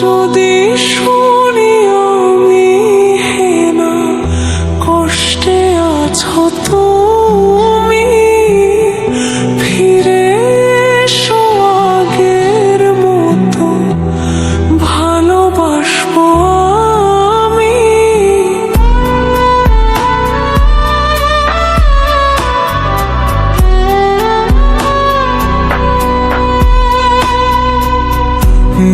যদি শু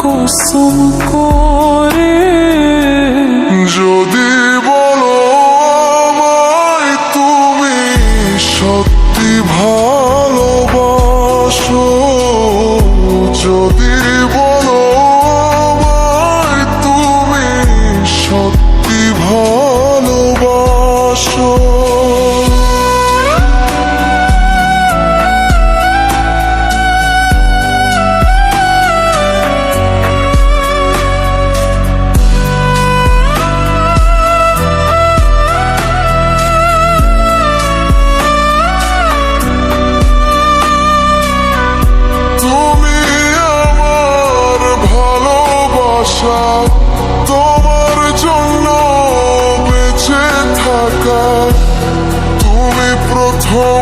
কসম করে। যদি বলো তুমি সত্যি ভাব আশা তোমার জন্য বেঁচে থাকা। তুমি প্রথম